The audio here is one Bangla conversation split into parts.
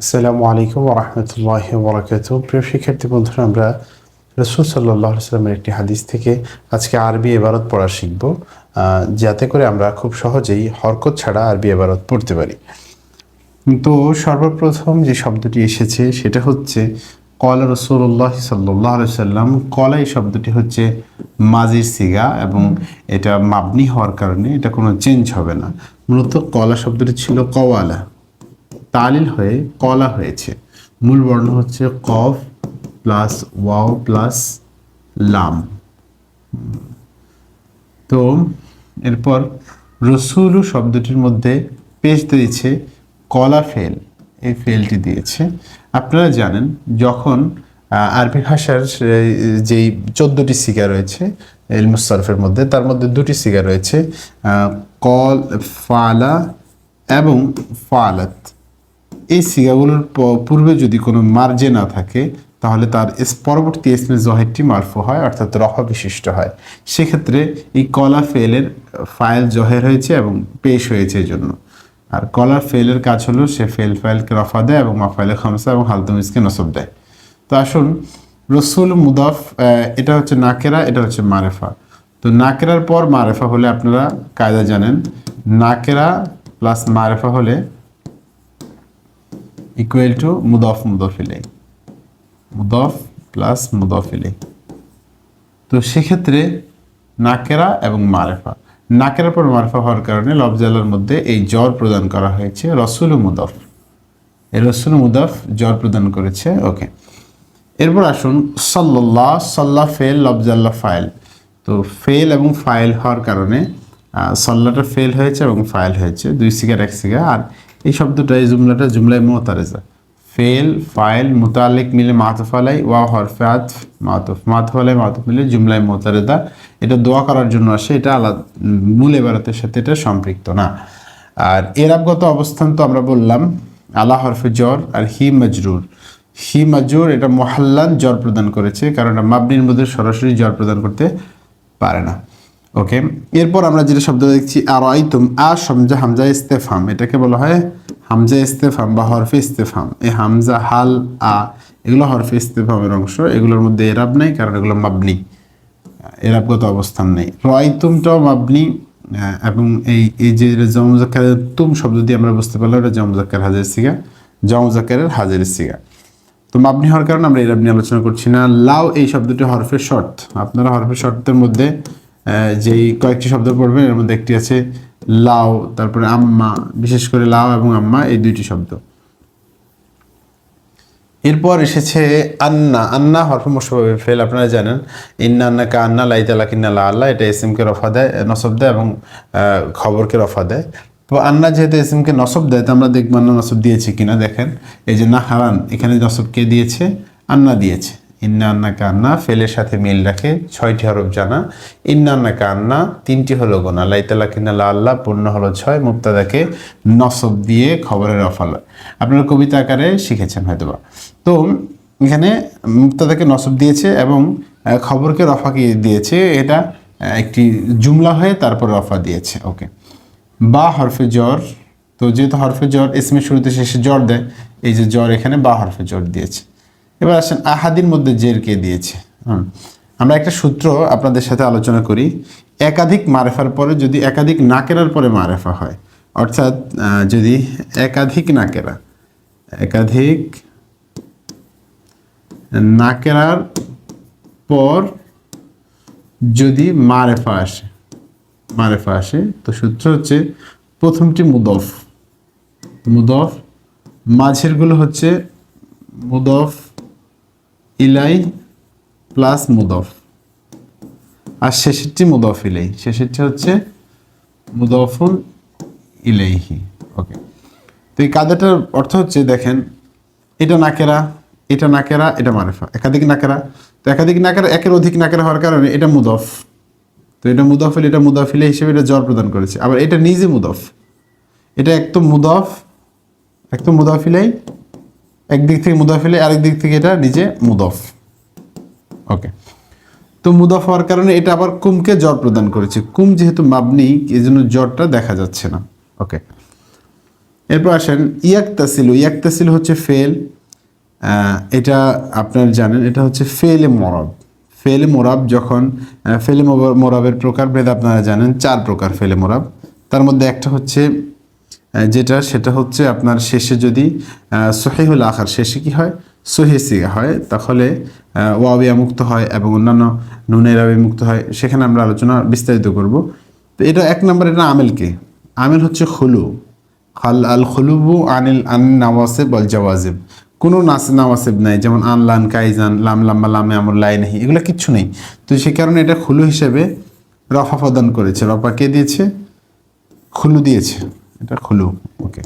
আসসালামু আলাইকুম রহমতুল্লাহ বরাকাত প্রিয় শিক্ষার্থী বন্ধুরা, আমরা রসুল সাল্লাহ সাল্লামের একটি হাদিস থেকে আজকে আরবি এবারত পড়া শিখব যাতে করে আমরা খুব সহজেই হরকত ছাড়া আরবি এবারত পড়তে পারি। তো সর্বপ্রথম যে শব্দটি এসেছে, সেটা হচ্ছে, কলা রসুল্লাহ সাল্লাহ সাল্লাম কলা এই শব্দটি হচ্ছে মাজির সিগা এবং এটা মাবনি হওয়ার কারণে এটা কোনো চেঞ্জ হবে না। মূলত কলা শব্দটি ছিল কওয়ালা। তালিল হয়ে কলা হয়েছে। মূল বর্ণ হচ্ছে কফ প্লাস ওয়াও প্লাস লাম। তো এরপর রসুলু শব্দটির মধ্যে পেশ দিয়েছে কলা ফেল। এই ফেলটি দিয়েছে। আপনারা জানেন, যখন আরবি ভাষার যেই চোদ্দোটি সিগা রয়েছে ইলমুসারফের মধ্যে, তার মধ্যে দুটি সিগা রয়েছে কল, ফালা এবং ফালাত। এই সিগাগুলোর পূর্বে যদি কোনো মার্জে না থাকে, তাহলে তার পরবর্তী ইসমে জহেরটি মারফু হয়, অর্থাৎ রফা বিশিষ্ট হয়। সেক্ষেত্রে এই কলা ফেলের, ফাইল জহের হয়েছে এবং পেশ হয়েছে জন্য আর কলা ফেলের কাজ হলো সে ফেল ফাইলকে রফা দেয় এবং মাফাইলে খামসা এবং হালতুমিসকে নসব দেয়। তো আসুন, রসুল মুদাফ এটা হচ্ছে নাকেরা, এটা হচ্ছে মারেফা। তো নাকেরার পর মারেফা হলে আপনারা কায়দা জানেন। নাকেরা প্লাস মারেফা হলে ইকুয়াল টু মুদফ মুদফিলে মুদফ প্লাস মুদফিলে তো সেক্ষেত্রে নাকেরা এবং মারেফা। নাকেরার পর মারেফা হওয়ার কারণে লফজালার মধ্যে এই জ্বর প্রদান করা হয়েছে রসুল মুদফ। এই রসুল মুদফ জ্বর প্রদান করেছে, ওকে। এরপর আসুন সাল্লাহ সাল্লাহ ফেল, লফজাল্লা ফাইল। তো ফেল এবং ফাইল হওয়ার কারণে সাল্লাটা ফেল হয়েছে এবং ফাইল হয়েছে। দুই সিগার এক সিগা আর এই শব্দটা, এই জুমলাটা জুমলায় মোতারেজা। ফেল, ফাইল, মোতালেক মিলে মাতফালাই ওয়া হরফে আতফ মাতফ মাতফালাই মাতফ মিলে জুমলায় মোতারেদা এটা দোয়া করার জন্য আসে, এটা আলাদা, মূল এবারতের সাথে এটা সম্পৃক্ত না। আর এরাবগত অবস্থান তো আমরা বললাম, আলা হরফে জ্বর আর হি মজরুর। হি মাজুর এটা মহাল্লান জ্বর প্রদান করেছে, কারণ মাবনির মধ্যে সরাসরি জ্বর প্রদান করতে পারে না। ওকে এরপর আমরা যেটা শব্দ দেখছি আর তুম আ সমজা হামজা ইস্তেফাম এটাকে বলা হয় হামজা ইস্তেফাম বা হরফে ইস্তেফাম এই হামজা, হাল, আ, এগুলো হরফে ইস্তেফামের অংশ। এগুলোর মধ্যে এরাব নেই, কারণ এগুলো মাবনি। এরাবগত অবস্থান নেই। রয়তুমটাও মাবনি এবং এই এই যে জমজাক্কার তুম শব্দ দিয়ে আমরা বুঝতে পারলাম, এটা জমজাক্কার হাজার সিগা। জমজাক্কারের হাজারের সিগা। তো মাবনি হওয়ার কারণে আমরা এরাব নিয়ে আলোচনা করছি না। লাউ এই শব্দটি হরফের শর্ত। আপনারা হরফের শর্তের মধ্যে যেই কয়েকটি শব্দ পড়বেন, এর মধ্যে একটি আছে লাউ তারপরে আম্মা, বিশেষ করে লাউ এবং আম্মা, এই দুইটি শব্দ। এরপর এসেছে আন্না। আন্না হরফ মুশাবাবে ফেল, আপনারা জানেন। ইন্না আন্না কা আন্না লাইতালা কিন্না লা আল্লাহ এটা এসএমকে রফা দেয়, নসব দেয় এবং খবরকে রফা দেয়। তো আন্না যেহেতু এসএমকে নসব দেয়, তো আমরা দেখব আন্না নসব দিয়েছে কিনা, দেখেন। এই যে না হারান এখানে নসব কে দিয়েছে, আন্না দিয়েছে। ইন্না আন্না কা ফেলের সাথে মিল রাখে, ছয়টি হরফ জানা। ইন্না আন্না কা তিনটি হলো গোনা। লাইতালা কিন্না আল্লাহ, পূর্ণ হলো ছয়। মুক্তাদাকে নসব দিয়ে খবরের রফা লয় আপনারা কবিতা আকারে শিখেছেন হয়তোবা। তো এখানে মুক্তাদাকে নসব দিয়েছে এবং খবরকে রফা কি দিয়েছে, এটা একটি জুমলা হয়ে তারপর রফা দিয়েছে। ওকে। বা হরফে জ্বর। তো যেহেতু হরফে জ্বর, ইসমের শুরুতে শেষে জ্বর দেয়, এই যে জ্বর এখানে বা হরফে জ্বর দিয়েছে। এবার আসেন আহাদির মধ্যে জের কে দিয়েছে। আমরা একটা সূত্র আপনাদের সাথে আলোচনা করি। একাধিক মারেফার পরে যদি একাধিক নাকেরার পরে মারেফা হয়, অর্থাৎ যদি একাধিক নাকেরা, একাধিক নাকেরার পর যদি মারেফা আসে মারেফা আসে, তো সূত্র হচ্ছে প্রথমটি মুদফ। মুদফ, মাঝেরগুলো হচ্ছে মুদফ ইলাই প্লাস মুদফ। আর শেষেরটি মুদফ ইলাই। শেষেরটি হচ্ছে মুদফুন ইলাইহি। ওকে তো এই কাদাটার অর্থ হচ্ছে, দেখেন, এটা নাকেরা এটা নাকেরা, এটা মারেফা। একাধিক নাকেরা। তো একাধিক নাকেরা, একের অধিক নাকেরা হওয়ার কারণে এটা মুদফ। তো এটা মুদফিল এটা মুদাফিলে হিসেবে এটা জ্বর প্রদান করেছে। আবার এটা নিজে মুদফ। এটা একদম মুদফ, একদম মুদাফিলাই একদিক থেকে মুদাফিলে আরেক দিক থেকে এটা নিজে মুদফ। ওকে তো মুদফ হওয়ার কারণে এটা আবার কুমকে জ্বর প্রদান করেছে। কুম যেহেতু মাবনি জন্য জ্বরটা দেখা যাচ্ছে না। ওকে এরপর আসেন, ইয়াক্তাসিলু। ইয়াক্তাসিলু হচ্ছে ফেল। এটা আপনার জানেন, এটা হচ্ছে ফেলে মরব। ফেলে মোরাব যখন ফেলে মোর- মোরাবের প্রকারভেদ আপনারা জানেন, চার প্রকার ফেলে মোরাব। তার মধ্যে একটা হচ্ছে যেটা সেটা হচ্ছে আপনার শেষে যদি সহিহুল আখার শেষে কি হয়? সহি সিগা হয়। তাহলে ওয়াবিয়া মুক্ত হয় এবং অন্যান্য নুনেরাবি মুক্ত হয়। সেখানে আমরা আলোচনা বিস্তারিত করব। তো এটা এক নম্বর, এটা আমেলকে আমেল হচ্ছে খুলু। খাল আল খুলুবু আনিল আন নাওয়াসেব বল জাওয়াজিব কোনো নাস নাওয়াসেব নাই, যেমন আনলান কাইজান, লাম লাম্বা লামে আমর, লাই নেই এগুলো কিচ্ছু নেই। তো সে কারণে এটা খুলু হিসেবে রফা প্রদান করেছে। রফা কে দিয়েছে? খুলু দিয়েছে। এটা খুলু, ওকে।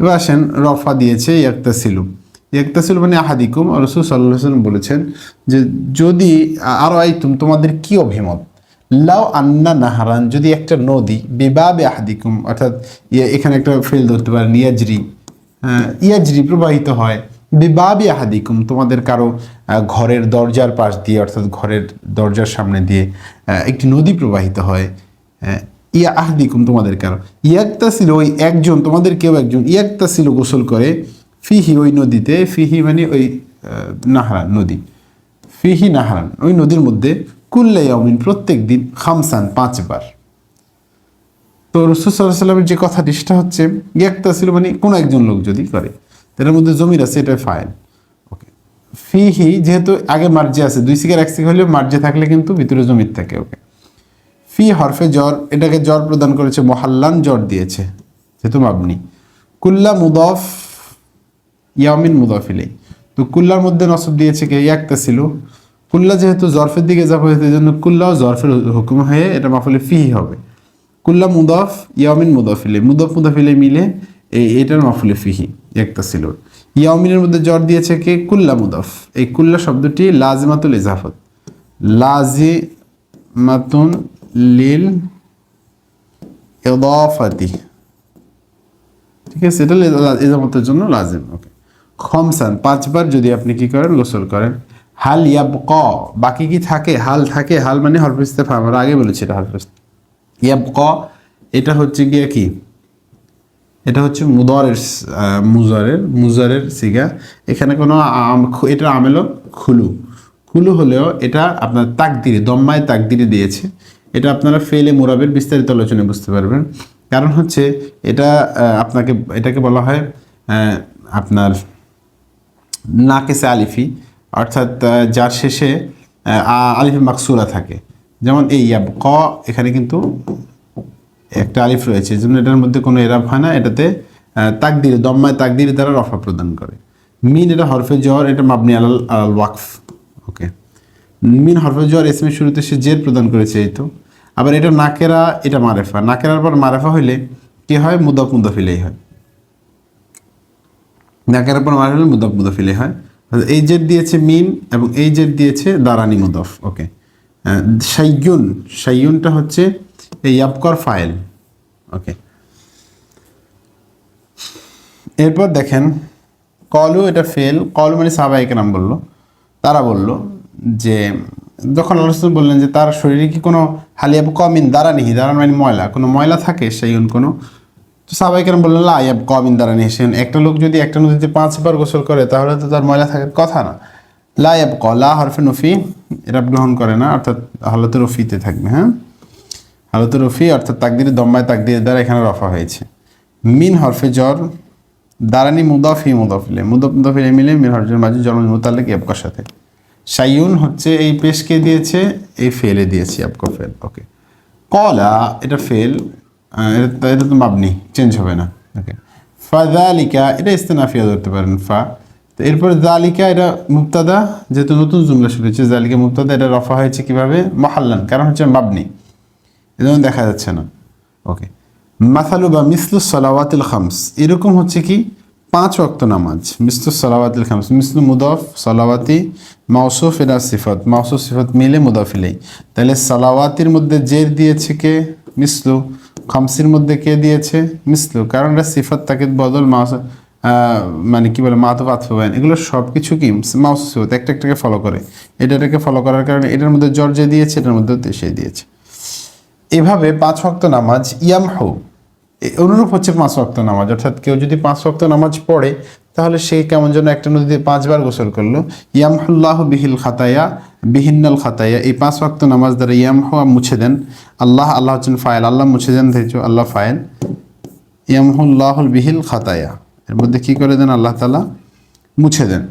এবার আসেন, রফা দিয়েছে ইয়াক্তাসিলু ইয়াক্তাসিলু মানে আহাদিকুম রসুল সাল্লাহ সাল্লাম বলেছেন যে যদি আরও আইতুম, তোমাদের কি অভিমত? লাও আন্না নাহারান, যদি একটা নদী, বিবাবে আহাদিকুম, অর্থাৎ ইয়ে- এখানে একটা ফেল ধরতে পারেন, ইয়াজরি ইয়াজরি প্রবাহিত হয়, বিবাবি আহাদিকুম, তোমাদের কারও ঘরের দরজার পাশ দিয়ে, অর্থাৎ ঘরের দরজার সামনে দিয়ে একটি নদী প্রবাহিত হয় ইয়া আহদিকুম তোমাদের কারও ইয়াক্তা ছিল ওই একজন, তোমাদের কেউ একজন ইয়াক্তা ছিল গোসল করে, ফিহি ওই নদীতে, ফিহি মানে ওই নাহারান নদী। ফিহি নাহারান, ওই নদীর মধ্যে কুল্লে প্রত্যেক দিন খামসান পাঁচবার। তো রসুল সাল্লাহ সাল্লামের যে কথাটি সেটা হচ্ছে ইয়াক্তা ছিল মানে কোনো একজন লোক যদি করে, তার মধ্যে জমির আছে এটা ফাইল ওকে ফিহি যেহেতু আগে মার্জে আছে, দুই সিগার এক সিগার হলেও মার্জে থাকলে কিন্তু ভিতরে জমির থাকে ওকে ফি হরফে জ্বর এটাকে জ্বর প্রদান করেছে, মহাল্লান জ্বর দিয়েছে, যেহেতু মাবনি। কুল্লা মুদফ, ইয়ামিন মুদফিলে তো কুল্লার মধ্যে নসব দিয়েছে কে? একটা ছিল কুল্লা যেহেতু জরফের দিকে যাব এই জন্য কুল্লাও জরফের হুকুম হয়ে এটা মাফলে ফিহি হবে। কুল্লা মুদফ, ইয়ামিন মুদফিলে মুদফ মুদফিলে মিলে এই এটার মাফুলে ফিহি একটা ছিল ইয়ামিনের মধ্যে জ্বর দিয়েছে কে? কুল্লা মুদফ। এই কুল্লা শব্দটি লাজিমাতুল ইজাফত। লাজি লাজিমাতুন লিল ইদাফাতি ঠিক আছে? এটা ইজামতের জন্য লাজিম ওকে খমসান, পাঁচবার যদি আপনি কি করেন, গোসল করেন। হাল ইয়াব ক বাকি কি থাকে? হাল থাকে, হাল মানে হরফিস্তেফা আমরা আগে বলেছি এটা হরফিস্ত ইয়াব ক এটা হচ্ছে গিয়ে কি? এটা হচ্ছে মুদরের মুজারের মুজারের সিগা। এখানে কোনো এটা আমেলো খুলু। খুলু হলেও এটা আপনার তাকদিরে, দম্মায় তাকদিরে দিয়েছে। এটা আপনারা ফেলে মুরাবের বিস্তারিত আলোচনায় বুঝতে পারবেন। কারণ হচ্ছে এটা আপনাকে, এটাকে বলা হয় আপনার নাকেসে আলিফি, অর্থাৎ যার শেষে আলিফি মাকসুরা থাকে। যেমন এই ক, এখানে কিন্তু একটা আলিফ রয়েছে। জন্য এটার মধ্যে কোনো এরাব হয় না, এটাতে তাকদির, দম্মায় তাকদির দ্বারা রফা প্রদান করে। মিন এটা হরফে জ্বর এটা মাবনি আলাল আলাল ওয়াকফ। ওকে। মিন হরফে জোয়ার এসমের শুরুতে সে জের প্রদান করেছে এই তো। আবার এটা নাকেরা, এটা মারেফা। নাকেরার পর মারেফা হইলে কি হয়? মুদক মুদফিলেই হয়। নাকেরার পর মারেফা হলে মুদক মুদফিলে হয়। এই জের দিয়েছে মিন এবং এই জের দিয়েছে দারানি মুদফ। ওকে। সাইয়ুন সাইয়ুনটা হচ্ছে এই ইয়াবকর ফাইল। ওকে। এরপর দেখেন, কলু এটা ফেল। কল মানে সাহাবাহিক নাম বলল। তারা বলল যে, যখন আলোচনা বললেন যে তার শরীরে কি কোনো হালিয়াব কমিন দ্বারা নিহি দ্বারা মানে ময়লা। কোনো ময়লা থাকে? সেই কোনো? তো সাহাবাহিক নাম বললেন লাইয়াব কমিন দ্বারা নিহি সে একটা লোক যদি একটা নদীতে পাঁচবার গোসল করে, তাহলে তো তার ময়লা থাকার কথা না। লাইয়াব ক, লা হরফে নফি। এরা গ্রহণ করে না, অর্থাৎ হালতে রফিতে থাকবে হ্যাঁ? হালতে রফি অর্থাৎ তাকদিরে দম্বায় তাকদিরের দ্বারা এখানে রফা হয়েছে। মিন হরফে জ্বর দারানি মুদাফি মুদাফিলে। মুদফ, মুদাফিলে মিলে মিন হরফের মাঝে জন্ম মোতালেক এবকার সাথে। সাইয়ুন হচ্ছে এই পেশকে দিয়েছে, এই ফেলে দিয়েছি আপকা ফেল ওকে কলা, এটা ফেল এটা এটা তো মাবনি চেঞ্জ হবে না ওকে ফা দালিকা, এটা ইস্তেনাফিয়া ধরতে পারেন, ফা। তো এরপর জালিকা এটা মুক্তাদা যেহেতু নতুন জুমলা শুরু হয়েছে জালিকা মুক্তাদা এটা রফা হয়েছে কীভাবে? মহাল্লান, কারণ হচ্ছে মাবনি। এজন্য দেখা যাচ্ছে না ওকে মাসালু বা মিসলু সালাওয়াতিল খামস, এরকম হচ্ছে কি? পাঁচ ওয়াক্ত নামাজ। মিসলু সালাওয়াতিল খামস। মিসলু মুদফ, সালাওয়াতি মাউসুফ এরা সিফত। মাউসুফ সিফত মিলে মুদফিলেই তাহলে সালাওয়াতির মধ্যে জের দিয়েছে কে? মিসলু। খামসির মধ্যে কে দিয়েছে? মিসলু। কারণ এটা সিফত তাকে বদল মাউস মানে কি বলে মাতো পাতফাবেন এগুলো সব কিছু কি? মাউস সিফত। একটা একটাকে ফলো করে। এটা এটাকে ফলো করার কারণে এটার মধ্যে জ্বর যে দিয়েছে, এটার মধ্যে সে দিয়েছে। এভাবে পাঁচ ওয়াক্ত নামাজ ইয়ামহু। এ- অনুরূপ হচ্ছে পাঁচ ওয়াক্ত নামাজ। অর্থাৎ কেউ যদি পাঁচ ওয়াক্ত নামাজ পড়ে, তাহলে সে কেমন যেন একটা নদীতে পাঁচবার গোসল করল। ইয়ামহুল্লাহ বিহিল খাতায়া, বিহিন্নাল খাতায়া। এই পাঁচ ওয়াক্ত নামাজ দ্বারা ইয়ামহুয়া মুছে দেন। আল্লাহ আল্লাহ হচ্ছেন ফায়েল। আল্লাহ মুছে দেন ধৈর্য আল্লাহ ফায়েল। ইয়ামহুল্লাহুল বিহিল খাতায়া। এর মধ্যে কী করে দেন? আল্লাহ তালা মুছে দেন।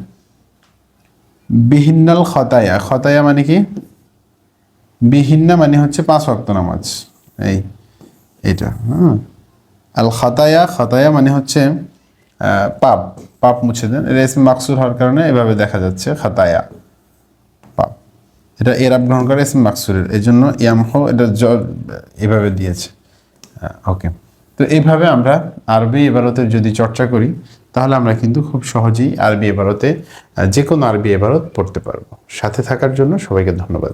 বিহিন্নাল খতায়া। খতায়া মানে কি? বিহিন্না মানে হচ্ছে পাঁচ ওয়াক্ত নামাজ। এই এটা হ্যাঁ আল খাতায়া খাতায়া মানে হচ্ছে পাপ পাপ মুছে দেন। এটা ইসম মাকসুর হওয়ার কারণে এভাবে দেখা যাচ্ছে, খাতায়া, পাপ। এটা এরাব গ্রহণ করে ইসম মাকসুরের এই জন্য ইয়ামহ এটা জ- এভাবে দিয়েছে। ওকে। তো এইভাবে আমরা আরবি এবারতের যদি চর্চা করি, তাহলে আমরা কিন্তু খুব সহজেই আরবি এবারতে যে কোনো আরবি এবারত পড়তে পারব। সাথে থাকার জন্য সবাইকে ধন্যবাদ।